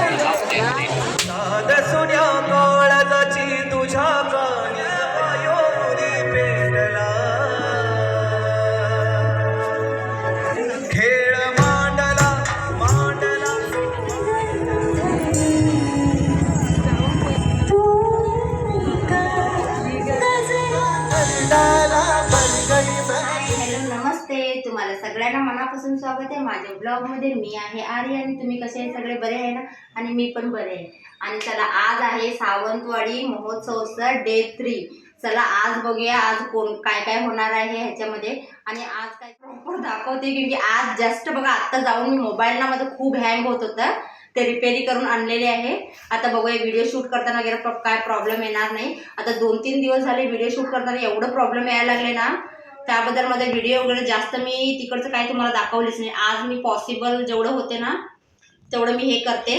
Yeah. सगळ्यांना मनापासून स्वागत आहे. माझ्या ब्लॉगमध्ये मी आहे आर्य आणि तुम्ही कसे आहे? सगळे बरे आहे ना? आणि मी पण बरे आहे. आणि चला आज आहे सावंतवाडी महोत्सवचा डे थ्री चला आज बघूया आज कोण काय काय होणार आहे ह्याच्यामध्ये. आणि आज काय प्रॉपर दाखवते की आज जस्ट बघा आत्ता जाऊन मी मोबाईल ना माझं खूप हँग होत होतं. ते रिपेअरी करून आणलेले आहे. आता बघूया व्हिडिओ शूट करताना वगैरे काय प्रॉब्लेम येणार नाही. आता दोन तीन दिवस झाले व्हिडिओ शूट करताना एवढं प्रॉब्लेम यायला लागले ना त्याबद्दल माझे व्हिडिओ वगैरे जास्त मी तिकडचं काय तुम्हाला दाखवलीच नाही. आज मी पॉसिबल जेवढं होते ना तेवढं मी हे करते.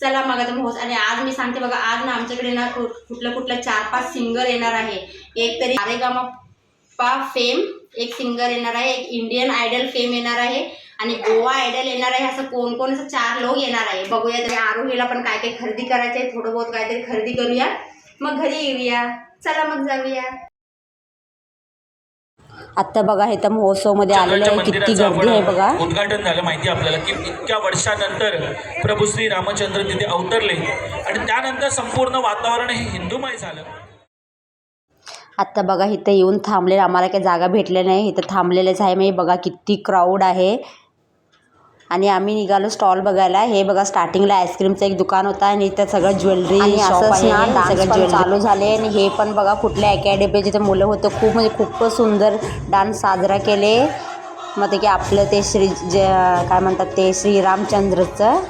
चला मग आता होत आणि आज मी सांगते बघा आज ना आमच्याकडे ना कुठलं कुठलं चार पाच सिंगर येणार आहे. एक तरी आरेगामापा फेम एक सिंगर येणार आहे एक इंडियन आयडल फेम येणार आहे आणि गोवा आयडल येणार आहे. असं कोण कोण असं चार लोक येणार आहे. बघूया तरी आरोहीला पण काय काय खरेदी करायचं आहे थोडं बहुत काहीतरी खरेदी करूया. मग घरी येऊया. चला मग जाऊया. आत्ता बघा हे तर महोत्सवमध्ये आलेलं आहे. किती गर्दी आहे बघा. उद्घाटन झालं माहिती आपल्याला की इतक्या वर्षानंतर प्रभू श्री रामचंद्र तिथे अवतरले. आणि त्यानंतर संपूर्ण वातावरण हे हिंदूमय झालं. आत्ता बघा इथं येऊन थांबले आम्हाला काही जागा भेटल्या नाही. इथं थांबलेलेच आहे. म्हणजे बघा किती क्राऊड आहे. आणि आम्ही निघालो स्टॉल बघायला. हे बघा स्टार्टिंगला आईस्क्रीमचं एक दुकान होतं आणि इथं सगळं ज्वेलरी सगळं ज्वेलरी. चालू झाले आणि हे पण बघा कुठल्या अकॅडमीचे जिथे मुलं होतं खूप म्हणजे खूपच सुंदर डान्स साजरा केले. मग ते की आपलं ते श्री ज काय म्हणतात ते श्रीरामचंद्रचं.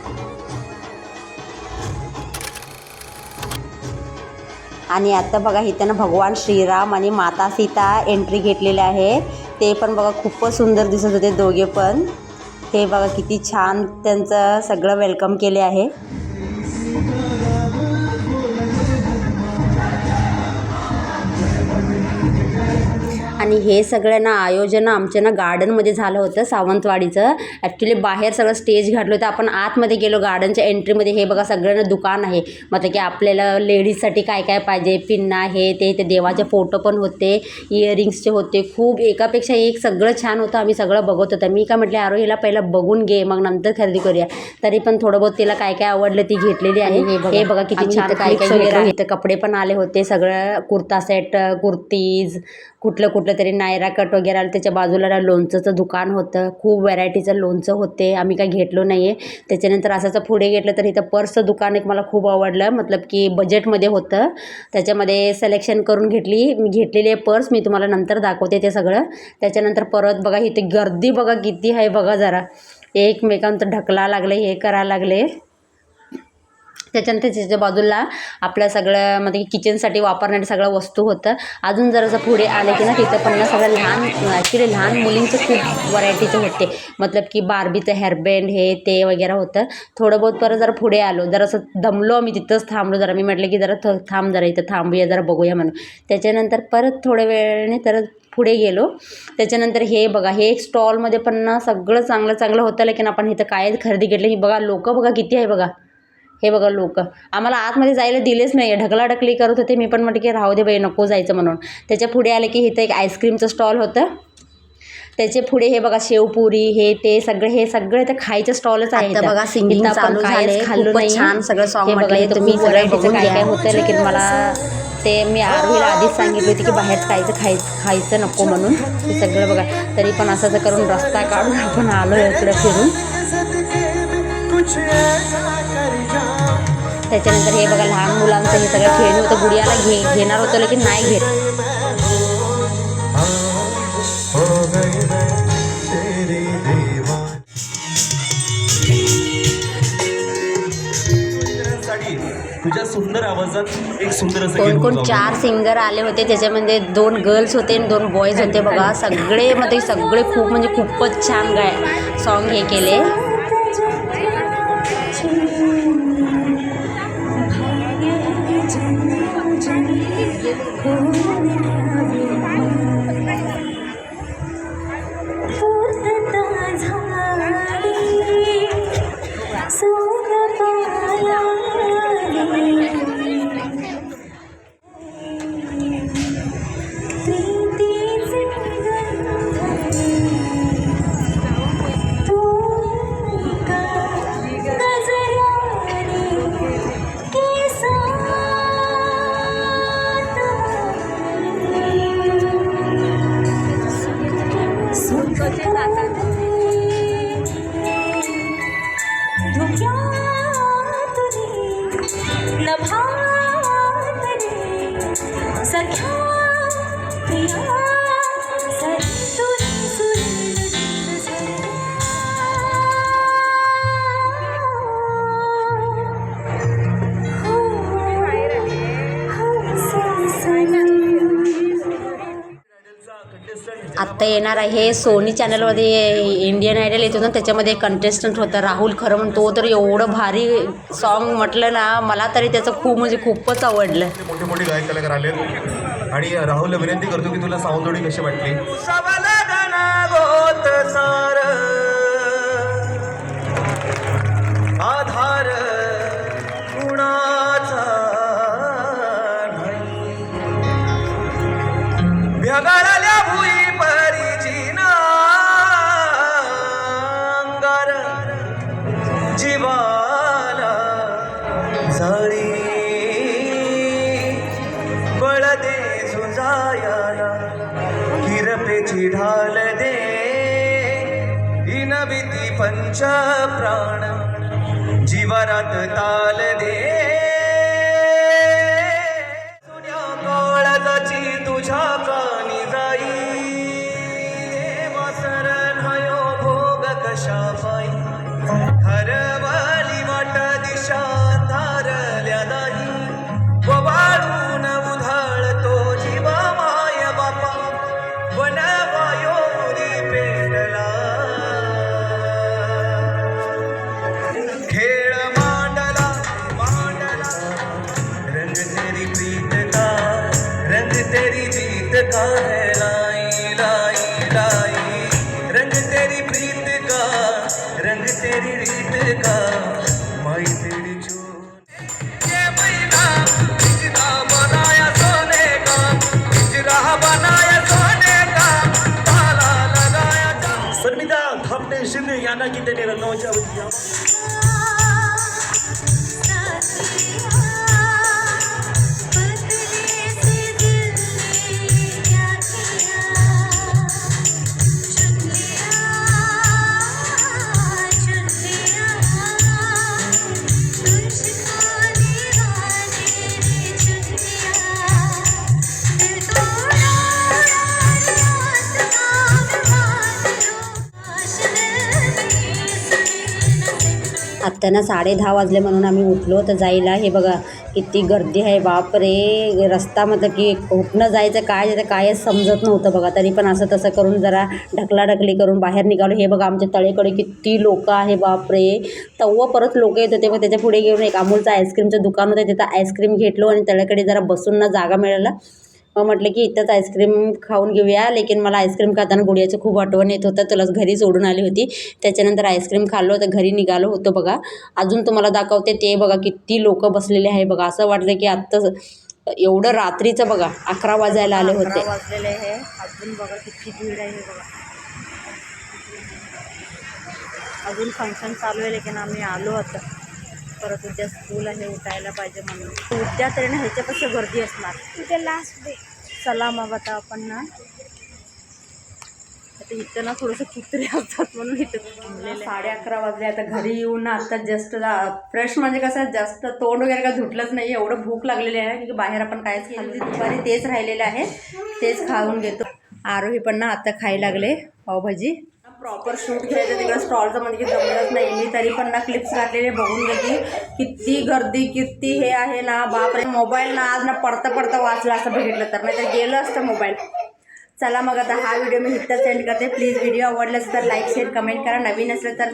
आणि आता बघा इथं ना भगवान श्रीराम आणि माता सीता एंट्री घेतलेले आहे ते पण बघा खूपच सुंदर दिसत होते दोघे पण. हे बघा किती छान त्यांचं सगळं वेलकम केले आहे. आणि हे सगळं ना आयोजन आमच्या ना गार्डनमध्ये झालं होतं सावंतवाडीचं. ॲक्च्युली बाहेर सगळं स्टेज घातलं होतं. आपण आतमध्ये गेलो गार्डनच्या एंट्रीमध्ये हे बघा सगळं दुकान आहे. मतलब की आपल्याला लेडीजसाठी काय काय पाहिजे? पिन्ना हे ते ते देवाचे फोटो पण होते. इयरिंग्सचे होते. खूप एकापेक्षा एक सगळं छान होतं. आम्ही सगळं बघत होतं. मी काय म्हटले अरे हिला पहिलं बघून घे मग नंतर खरेदी करूया. तरी पण थोडं बहुत तिला काय काय आवडलं ती घेतलेली आहे. हे बघा किती छान काय काय कपडे पण आले होते. सगळं कुर्ता सेट कुर्तीज कुठलं कुठलं तरी नायरा कट वगैरे आलं त्याच्या बाजूला ना लोणचंचं दुकान होतं. खूप व्हरायटीचं लोणचं होते. आम्ही काय घेतलो नाही आहे त्याच्यानंतर असंच पुढे घेतलं तर इथं पर्सचं दुकान एक मला खूप आवडलं. मतलब की बजेटमध्ये होतं. त्याच्यामध्ये सिलेक्शन करून घेतली. मी घेतलेली आहे पर्स. मी तुम्हाला नंतर दाखवते ते सगळं. त्याच्यानंतर परत बघा इथे गर्दी बघा किती आहे बघा जरा. एकमेकांचं ढकला लागले हे करायला लागले. त्याच्यानंतर त्याच्या बाजूला आपल्या सगळं म्हणजे किचनसाठी वापरणारी सगळ्या वस्तू होतं. अजून जरासं पुढे आले की ना तिथं पण ना सगळं लहान ॲक्च्युली लहान मुलींचं खूप व्हरायटीचं होते. मतलब की बार्बीचं हेअरबँड हे ते वगैरे होतं. थोडं बहुत परत जरा पुढे आलो जरासं दमलो आम्ही तिथंच थांबलो जरा मी म्हटलं की जरा थ थांब जरा इथं थांबूया जरा बघूया म्हणून. त्याच्यानंतर परत थोड्या वेळाने तर पुढे गेलो. त्याच्यानंतर हे बघा हे एक स्टॉलमध्ये पण ना सगळं चांगलं चांगलं होतं लेकिन आपण इथं काय खरेदी केलं ही बघा लोक बघा किती आहे बघा. हे बघा लोक आम्हाला आतमध्ये जायला दिलेच नाही ढकलाढकली करत होते मी पण म्हटलं की राहू दे बाई नको जायचं म्हणून त्याच्या पुढे आले की इथं एक आईस्क्रीमचं स्टॉल होतं त्याचे पुढे हे बघा शेवपुरी हे ते सगळे हे सगळे ते खायचे स्टॉलच आहे. बघा आपण चालू झालंय. खाल्लं नाही. छान सगळं म्हटलंय. इथं तुम्ही खूप सगळं व्हरायटीचं बघून काय काय. होतं लेकिन मला ते मी आरोहीला आधीच सांगितलं होती की बाहेर खायचं खाय खायचं नको म्हणून ते सगळं बघा तरी पण असं करून रस्ता काढून आपण आलो इकडे फिरून कुछ ऐसा कर जा त्याच्यानंतर हे बघा लहान मुलांचं हे सगळं खेळणं होतं. गुडियाला घे घेणार होतं लेकिन नाही घेत. तुझ्या सुंदर आवाजात एक सुंदर असं कोण गीत कोण. चार सिंगर आले होते त्याच्यामध्ये दोन गर्ल्स होते आणि दोन बॉईज होते बघा. सगळे मध्ये सगळे खूप म्हणजे खूपच छान गाय सॉन्ग हे केले. Lord. आत्ता येणार आहे सोनी चॅनलमध्ये इंडियन आयडल येतो ना त्याच्यामध्ये कंटेस्टंट होता राहुल खरं म्हणतो तर एवढं भारी सॉन्ग म्हटलं ना मला तरी त्याचं खूप म्हणजे खूपच आवडलं. मोठे मोठे गायक कलाकार आलेत. आणि राहुलला विनंती करतो की तुला सावंतवाडी कशी वाटली? जीवाला जाळी. बळ दे झुंजायाला किरपेची ढाल दे. इनविती पंच प्राण जीवरात ताल दे. I quité de la noche, a ver. त्यांना साडे दहा वाजले म्हणून आम्ही उठलो तर जायला. हे बघा किती गर्दी आहे बापरे. रस्ता मतलब की कुठनं जायचं काय जायचं कायच समजत नव्हतं बघा. तरी पण असं तसं करून जरा ढकलाढकली करून बाहेर निघालो. हे बघा आमच्या तळेकडे किती लोक आहे बापरे. तव्व परत लोक येत होते. मग त्याच्या पुढे घेऊन एक अमूलचं आईस्क्रीमचं दुकान होतं. तिथं आईस्क्रीम घेतलो आणि तळ्याकडे जरा बसून ना जागा मिळाला. मग म्हटलं की इथंच आईस्क्रीम खाऊन घेऊया लेकिन मला आईस्क्रीम खाताना गुडियाचं खूप आठवण येत होतं. तुला घरी सोडून आली होती. त्याच्यानंतर आईस्क्रीम खाल्लो तर घरी निघालो होतो बघा. अजून तुम्हाला दाखवते ते बघा किती लोक बसलेले आहे बघा. असं वाटलं की आत्ताच एवढं रात्रीचं बघा अकरा वाजायला आले होते. वाजलेले आहे. अजून बघा किती भीड आहे बघा. अजून फंक्शन चालू आहे लेकिन आम्ही आलो आता. परत उद्या स्कूल आहे उठायला पाहिजे म्हणून. उद्या तरी ना ह्याच्यापेक्षा गर्दी असणार. उद्या लास्ट डे चला मग आता आपण ना आता इथं ना थोडंसं कुत्रे असतात म्हणून इथं साडे अकरा वाजले आता घरी येऊन ना आता जस्ट फ्रेश म्हणजे कसं जास्त तोंड वगैरे काय धुतलंच नाही एवढं भूक लागलेली आहे की बाहेर आपण कायच खाल्ली दुपारी तेच राहिलेले आहे तेच खाऊन घेतो. आरोही पण ना आता खायला लागले पावभाजी. प्रॉपर शूट घ्यायचं तिकडं. स्टॉलचं म्हणजे की जमलंच नाही. मी तरी पण ना क्लिप्स घातलेले बघून घे किती गर्दी किती हे आहे ना. बापरे. मोबाईल ना आज ना पडता पडता वाचला असं बघितलं तर. नाही तर गेलं असतं मोबाईल चला मग आता हा व्हिडिओ मी इथं सेंड करते. प्लीज व्हिडिओ आवडलास तर लाईक शेअर कमेंट करा. नवीन असलं तर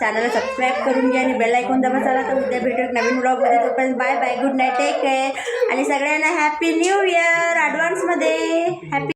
चॅनलला सबस्क्राईब करून घ्या आणि बेल ऐकून दबा. चला तर उद्या भेटू एक नवीन ब्लॉगमध्ये तोपर्यंत bye bye good night take care आणि सगळ्यांना हॅपी न्यू इयर ॲडव्हान्समध्ये हॅपी